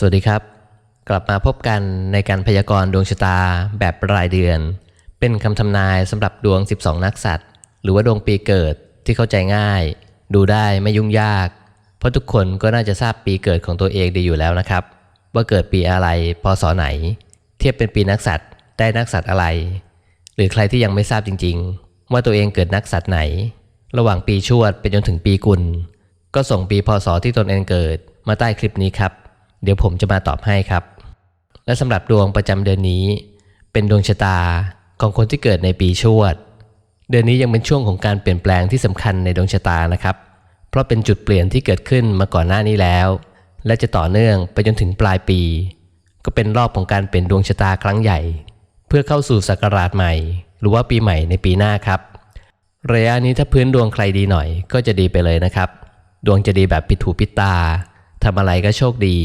สวัสดีครับ กลับมาพบกันในการพยากรณ์ดวงชะตาแบบรายเดือน เป็นคำทำนายสำหรับดวง 12 นักสัตว์ หรือว่าดวงปีเกิดที่เข้าใจง่าย ดูได้ไม่ยุ่งยาก เพราะทุกคนก็น่าจะทราบปีเกิดของตัวเองดีอยู่แล้วนะครับ ว่าเกิดปีอะไรพศไหน เทียบเป็นปีนักสัตว์ได้นักสัตว์อะไร หรือใครที่ยังไม่ทราบจริง ๆ ว่าตัวเองเกิดนักสัตว์ไหน ระหว่างปีชวดไปจนถึงปีกุล ก็ส่งปีพศที่ตนเองเกิดมาใต้คลิปนี้ครับ เดี๋ยวผมจะมาตอบให้ครับ และสำหรับดวงประจำเดือนนี้ เป็นดวงชะตาของคนที่เกิดในปีชวด เดือนนี้ยังเป็นช่วงของการเปลี่ยนแปลงที่สำคัญในดวงชะตานะครับ เพราะเป็นจุดเปลี่ยนที่เกิดขึ้นมาก่อนหน้านี้แล้ว และจะต่อเนื่องไปจนถึงปลายปี ก็เป็นรอบของการเปลี่ยนดวงชะตาครั้งใหญ่ เพื่อเข้าสู่ศักราชใหม่ หรือว่าปีใหม่ในปีหน้าครับระยะนี้ถ้าพื้นดวงใครดีหน่อย ก็จะดีไปเลยนะครับ ดวงจะดีแบบปิดหูปิดตา ทำอะไรก็โชคดี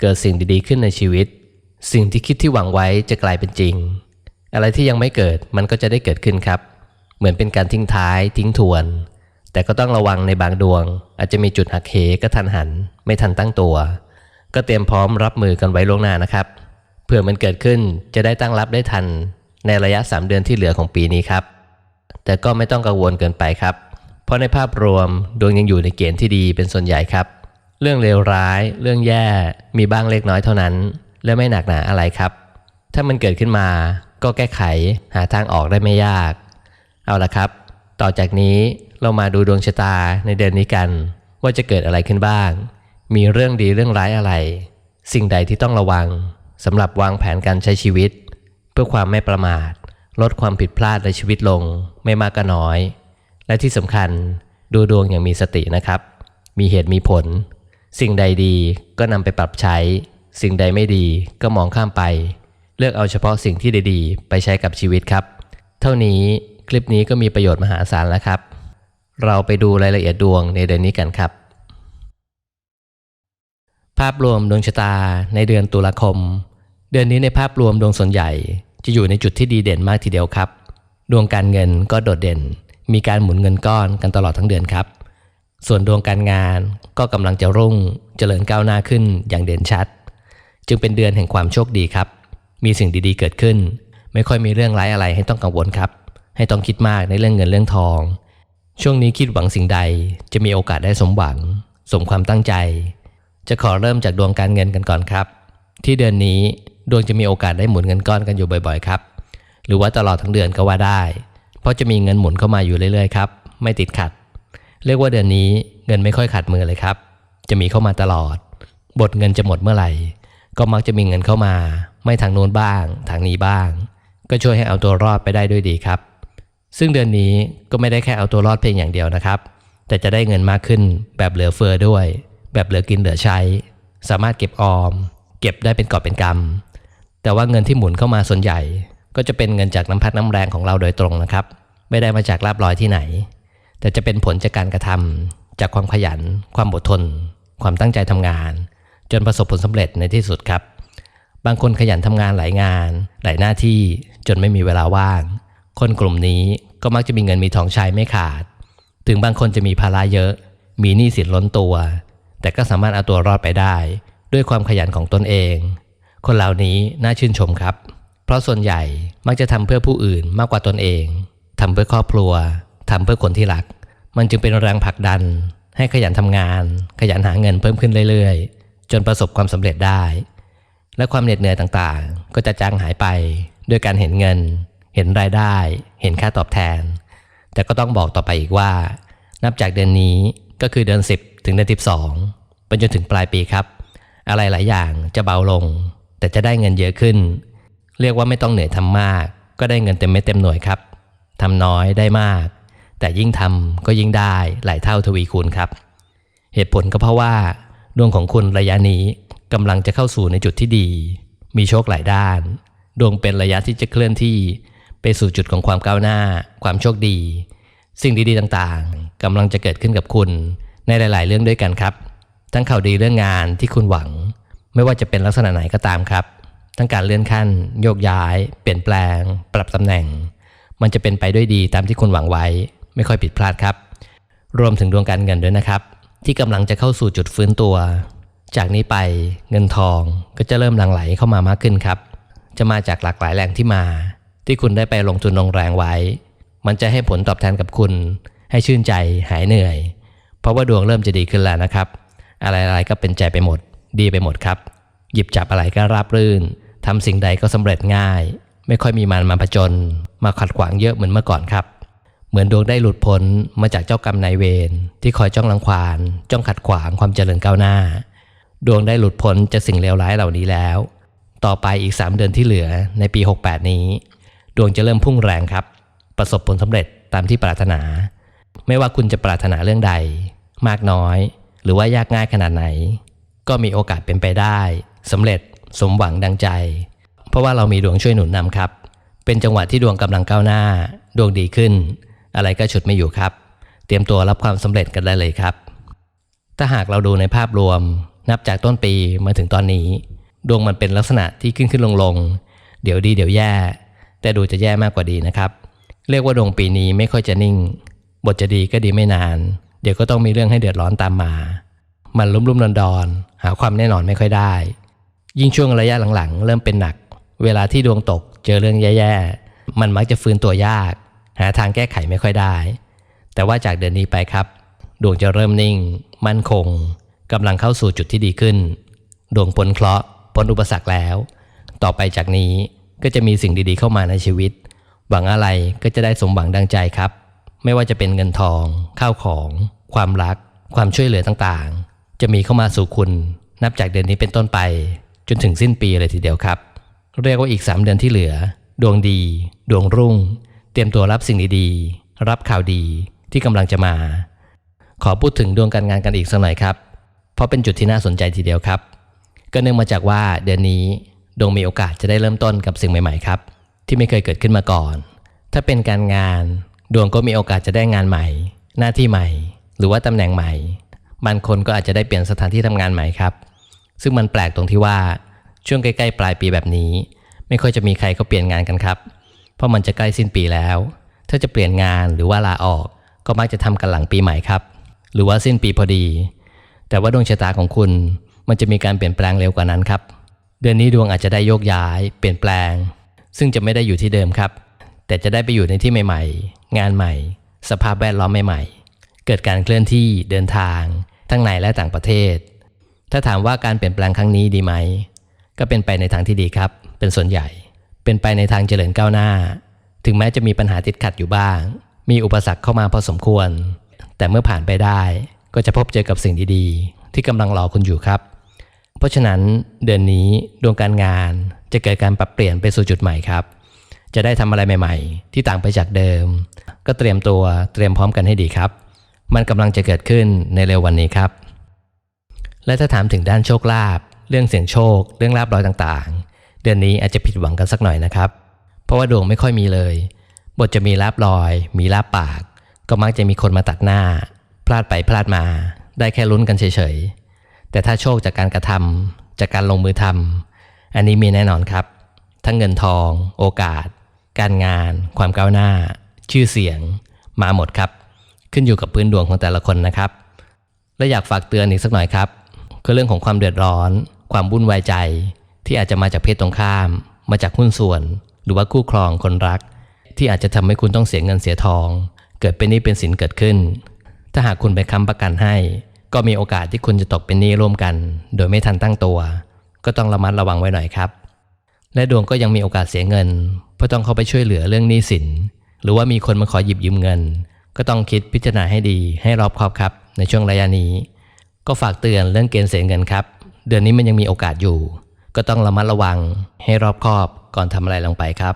เกิดสิ่งดีๆขึ้นในชีวิต สิ่งที่คิดที่หวังไว้จะกลายเป็นจริง อะไรที่ยังไม่เกิดมันก็จะได้เกิดขึ้นครับ เหมือนเป็นการทิ้งท้ายทิ้งทวน แต่ก็ต้องระวังในบางดวง อาจจะมีจุดหักเหก็ทันหัน ไม่ทันตั้งตัว ก็เตรียมพร้อมรับมือกันไว้ล่วงหน้านะครับ เผื่อมันเกิดขึ้นจะได้ตั้งรับได้ทัน ในระยะ 3 เดือนที่เหลือของปีนี้ครับ แต่ก็ไม่ต้องกังวลเกินไปครับ เพราะในภาพรวมดวงยังอยู่ในเกณฑ์ที่ดีเป็นส่วนใหญ่ครับ เรื่องเลวร้าย เรื่องแย่ มีบ้างเล็กน้อยเท่านั้น และไม่หนักหนาอะไรครับ ถ้ามันเกิดขึ้นมาก็แก้ไขหาทางออกได้ไม่ยาก เอาละครับ ต่อจากนี้เรามาดูดวงชะตาในเดือนนี้กัน ว่าจะเกิดอะไรขึ้นบ้าง มีเรื่องดีเรื่องร้ายอะไร สิ่งใดที่ต้องระวังสำหรับวางแผนการใช้ชีวิต เพื่อความไม่ประมาท ลดความผิดพลาดในชีวิตลงไม่มากก็น้อย และที่สำคัญดูดวงอย่างมีสตินะครับ มีเหตุมีผล สิ่งใดดีก็นำไปปรับใช้ สิ่งใดไม่ดีก็มองข้ามไป เลือกเอาเฉพาะสิ่งที่ดีๆ ไปใช้กับชีวิตครับ เท่านี้คลิปนี้ก็มีประโยชน์มหาศาลแล้วครับ เราไปดูรายละเอียดดวงในเดือนนี้กันครับ ภาพรวมดวงชะตาในเดือนตุลาคม เดือนนี้ในภาพรวมดวงส่วนใหญ่ จะอยู่ในจุดที่ดีเด่นมากทีเดียวครับ ดวงการเงินก็โดดเด่น มีการหมุนเงินก้อนกันตลอดทั้งเดือนครับ ส่วนดวงการงานก็กำลังจะรุ่งเจริญก้าวหน้าขึ้นอย่างเด่นชัด จึงเป็นเดือนแห่งความโชคดีครับ มีสิ่งดีๆเกิดขึ้น ไม่ค่อยมีเรื่องร้ายอะไรให้ต้องกังวลครับ ให้ต้องคิดมากในเรื่องเงินเรื่องทอง ช่วงนี้คิดหวังสิ่งใดจะมีโอกาสได้สมหวัง สมความตั้งใจ จะขอเริ่มจากดวงการเงินกันก่อนครับ ที่เดือนนี้ดวงจะมีโอกาสได้หมุนเงินก้อนกันอยู่บ่อยๆครับ หรือว่าตลอดทั้งเดือนก็ว่าได้ เพราะจะมีเงินหมุนเข้ามาอยู่เรื่อยๆครับไม่ติดขัด เรียกว่าเดือนนี้เงินไม่ค่อยขัดมือเลยครับ จะมีเข้ามาตลอด บทเงินจะหมดเมื่อไหร่ ก็มักจะมีเงินเข้ามา ไม่ทางโน้นบ้าง ทางนี้บ้าง ก็ช่วยให้เอาตัวรอดไปได้ด้วยดีครับ ซึ่งเดือนนี้ก็ไม่ได้แค่เอาตัวรอดเพียงอย่างเดียวนะครับ แต่จะได้เงินมากขึ้นแบบเหลือเฟือด้วย แบบเหลือกินเหลือใช้ สามารถเก็บออม เก็บได้เป็นกอบเป็นกำแต่ว่าเงินที่หมุนเข้ามาส่วนใหญ่ ก็จะเป็นเงินจากน้ำพักน้ำแรงของเราโดยตรงนะครับ ไม่ได้มาจากลาบลอยที่ไหน แต่จะเป็นผลจากการกระทำจากความขยัน ความอดทน ความตั้งใจทำงาน จนประสบผลสำเร็จในที่สุดครับ บางคนขยันทำงานหลายงาน หลายหน้าที่จนไม่มีเวลาว่าง คนกลุ่มนี้ก็มักจะมีเงินมีทองใช้ไม่ขาด ถึงบางคนจะมีภาระเยอะ มีหนี้สินล้นตัว แต่ก็สามารถเอาตัวรอดไปได้ ด้วยความขยันของตนเอง คนเหล่านี้น่าชื่นชมครับ เพราะส่วนใหญ่มักจะทำเพื่อผู้อื่นมากกว่าตนเองทำเพื่อครอบครัว ทำเพื่อคนที่รัก มันจึงเป็นแรงผลักดัน ให้ขยันทำงาน ขยันหาเงินเพิ่มขึ้นเรื่อยๆ จนประสบความสำเร็จได้ และความเหน็ดเหนื่อยต่างๆ ก็จะจางหายไปด้วยการเห็นเงิน เห็นรายได้ เห็นค่าตอบแทน แต่ก็ต้องบอกต่อไปอีกว่า นับจากเดือนนี้ก็คือเดือน 10 ถึงเดือน12เป็นจนถึงปลายปีครับ อะไรหลายอย่างจะเบาลง แต่จะได้เงินเยอะขึ้น เรียกว่าไม่ต้องเหนื่อยทำมาก ก็ได้เงินเต็มเม็ดเต็มหน่วยครับทำน้อยได้มาก แต่ยิ่งทำก็ยิ่งได้หลายเท่าทวีคูณครับ เหตุผลก็เพราะว่า ดวงของคุณระยะนี้กำลังจะเข้าสู่ในจุดที่ดี มีโชคหลายด้าน ดวงเป็นระยะที่จะเคลื่อนที่ ไปสู่จุดของความก้าวหน้า ความโชคดี สิ่งดีๆต่างๆกำลังจะเกิดขึ้นกับคุณในหลาย ๆ เรื่องด้วยกันครับ ทั้งข่าวดีเรื่องงานที่คุณหวัง ไม่ว่าจะเป็นลักษณะไหนก็ตามครับ ทั้งการเลื่อนขั้น โยกย้าย เปลี่ยนแปลง ปรับตำแหน่ง มันจะเป็นไปด้วยดีตามที่คุณหวังไว้ ไม่ค่อยผิดพลาดครับ รวมถึงดวงการเงินด้วยนะครับ ที่กำลังจะเข้าสู่จุดฟื้นตัว จากนี้ไปเงินทองก็จะเริ่มหลั่งไหลเข้ามามากขึ้นครับ จะมาจากหลากหลายแหล่งที่มา ที่คุณได้ไปลงทุนลงแรงไว้ มันจะให้ผลตอบแทนกับคุณ ให้ชื่นใจหายเหนื่อย เพราะว่าดวงเริ่มจะดีขึ้นแล้วนะครับ อะไรๆก็เป็นใจไปหมด ดีไปหมดครับ หยิบจับอะไรก็ราบรื่นทำสิ่งใดก็สำเร็จง่าย ไม่ค่อยมีมันมาผจญมาขัดขวางเยอะเหมือนเมื่อก่อนครับ เหมือนดวงได้หลุดพ้นมาจากเจ้ากรรมนายเวรที่คอยจ้องรังควานจ้องขัดขวางความเจริญก้าวหน้า ดวงได้หลุดพ้นจากสิ่งเลวร้ายเหล่านี้แล้ว ต่อไปอีก 3 เดือนที่เหลือในปี 68 นี้ ดวงจะเริ่มพุ่งแรงครับ ประสบผลสำเร็จตามที่ปรารถนา ไม่ว่าคุณจะปรารถนาเรื่องใด มากน้อย หรือว่ายากง่ายขนาดไหน ก็มีโอกาสเป็นไปได้สำเร็จสมหวังดังใจ เพราะว่าเรามีดวงช่วยหนุนนำครับ เป็นจังหวะที่ดวงกำลังก้าวหน้า ดวงดีขึ้น อะไรก็ฉุดไม่อยู่ครับ เตรียมตัวรับความสำเร็จกันได้เลยครับ ถ้าหากเราดูในภาพรวม นับจากต้นปีมาถึงตอนนี้ ดวงมันเป็นลักษณะที่ขึ้นขึ้นลงลงเดี๋ยวดีเดี๋ยวแย่ แต่ดูจะแย่มากกว่าดีนะครับ เรียกว่าดวงปีนี้ไม่ค่อยจะนิ่ง บทจะดีก็ดีไม่นาน เดี๋ยวก็ต้องมีเรื่องให้เดือดร้อนตามมา มันลุ่มลุ่มดอนดอนหาความแน่นอนไม่ค่อยได้ ยิ่งช่วงระยะหลังๆ เริ่มเป็นหนัก เวลาที่ดวงตกเจอเรื่องแย่ๆ มันมักจะฟื้นตัวยาก หาทางแก้ไขไม่ค่อยได้ แต่ว่าจากเดือนนี้ไปครับ ดวงจะเริ่มนิ่ง มั่นคงกำลังเข้าสู่จุดที่ดีขึ้น ดวงพ้นเคราะห์พ้นอุปสรรคแล้ว ต่อไปจากนี้ก็จะมีสิ่งดีๆเข้ามาในชีวิต หวังอะไรก็จะได้สมหวังดังใจครับ ไม่ว่าจะเป็นเงินทอง ข้าวของ ความรัก ความช่วยเหลือต่างๆ จะมีเข้ามาสู่คุณ นับจากเดือนนี้เป็นต้นไป จนถึงสิ้นปีเลยทีเดียวครับ เรียกว่าอีก 3 เดือนที่เหลือ ดวงดี ดวงรุ่ง ตรียมตัวรับสิ่งดีๆ รับข่าวดีที่กำลังจะมา ขอพูดถึงดวงการงานกันอีกสักหน่อยครับ เพราะเป็นจุดที่น่าสนใจทีเดียวครับ ก็เนื่องมาจากว่าเดือนนี้ดวงมีโอกาสจะได้เริ่มต้นกับสิ่งใหม่ๆครับ ที่ไม่เคยเกิดขึ้นมาก่อน ถ้าเป็นการงาน ดวงก็มีโอกาสจะได้งานใหม่ หน้าที่ใหม่ หรือว่าตำแหน่งใหม่ บางคนก็อาจจะได้เปลี่ยนสถานที่ทำงานใหม่ครับ ซึ่งมันแปลกตรงที่ว่าช่วงใกล้ๆปลายปีแบบนี้ ไม่ค่อยจะมีใครเขาเปลี่ยนงานกันครับ เพราะมันจะใกล้สิ้นปีแล้ว ถ้าจะเปลี่ยนงานหรือว่าลาออก ก็มักจะทำกันหลังปีใหม่ครับ หรือว่าสิ้นปีพอดี แต่ว่าดวงชะตาของคุณ มันจะมีการเปลี่ยนแปลงเร็วกว่านั้นครับ เดือนนี้ดวงอาจจะได้โยกย้าย เปลี่ยนแปลง ซึ่งจะไม่ได้อยู่ที่เดิมครับ แต่จะได้ไปอยู่ในที่ใหม่ ๆ งานใหม่ สภาพแวดล้อมใหม่ ๆ เกิดการเคลื่อนที่เดินทาง ทั้งในและต่างประเทศ ถ้าถามว่าการเปลี่ยนแปลงครั้งนี้ดีไหมก็เป็นไปในทางที่ดีครับ เป็นส่วนใหญ่ เป็นไปในทางเจริญก้าวหน้า ถึงแม้จะมีปัญหาติดขัดอยู่บ้าง มีอุปสรรคเข้ามาพอสมควร แต่เมื่อผ่านไปได้ก็จะพบเจอกับสิ่งดีๆ ที่กำลังรอคุณอยู่ครับ เพราะฉะนั้นเดือนนี้ดวงการงานจะเกิดการปรับเปลี่ยนไปสู่จุดใหม่ครับ จะได้ทำอะไรใหม่ ๆ ที่ต่างไปจากเดิม ก็เตรียมตัวเตรียมพร้อมกันให้ดีครับ มันกำลังจะเกิดขึ้นในเร็ววันนี้ครับ และถ้าถามถึงด้านโชคลาภเรื่องเสียงโชค เรื่องลาบลอยต่างๆ ดือนนี้อาจจะผิดหวังกันสักหน่อยนะครับ เพราะว่าดวงไม่ค่อยมีเลย บทจะมีลาบลอย มีลาบปาก ก็มักจะมีคนมาตัดหน้า พลาดไปพลาดมา ได้แค่ลุ้นกันเฉยๆ แต่ถ้าโชคจากการกระทำจากการลงมือทำอันนี้มีแน่นอนครับ ทั้งเงินทอง โอกาส การงาน ความก้าวหน้า ชื่อเสียง มาหมดครับ ขึ้นอยู่กับพื้นดวงของแต่ละคนนะครับ และอยากฝากเตือนอีกสักหน่อยครับคือเรื่องของความเดือดร้อน ความวุ่นวายใจ ที่อาจจะมาจากเพศตรงข้าม มาจากหุ้นส่วน หรือว่าคู่ครองคนรัก ที่อาจจะทำให้คุณต้องเสียเงินเสียทอง เกิดเป็นหนี้เป็นสินเกิดขึ้น ถ้าหากคุณไปค้ำประกันให้ ก็มีโอกาสที่คุณจะตกเป็นหนี้ร่วมกัน โดยไม่ทันตั้งตัว ก็ต้องระมัดระวังไว้หน่อยครับ และดวงก็ยังมีโอกาสเสียเงิน เพราะต้องเข้าไปช่วยเหลือเรื่องหนี้สิน หรือว่ามีคนมาขอหยิบยืมเงิน ก็ต้องคิดพิจารณาให้ดี ให้รอบคอบครับ ในช่วงระยะนี้ ก็ฝากเตือนเรื่องเกณฑ์เสียเงินครับ เดือนนี้มันยังมีโอกาสอยู่ ก็ต้องระมัดระวังให้รอบคอบก่อนทำอะไรลงไปครับ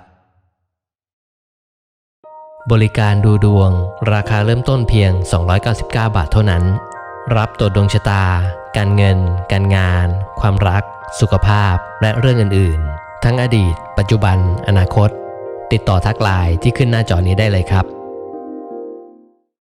บริการดูดวง ราคาเริ่มต้นเพียง 299 บาทเท่านั้น รับตรวจดวงชะตา การเงิน การงาน ความรัก สุขภาพ และเรื่องอื่น ๆ ทั้งอดีต ปัจจุบัน อนาคต ติดต่อทักไลน์ที่ขึ้นหน้าจอนี้ได้เลยครับ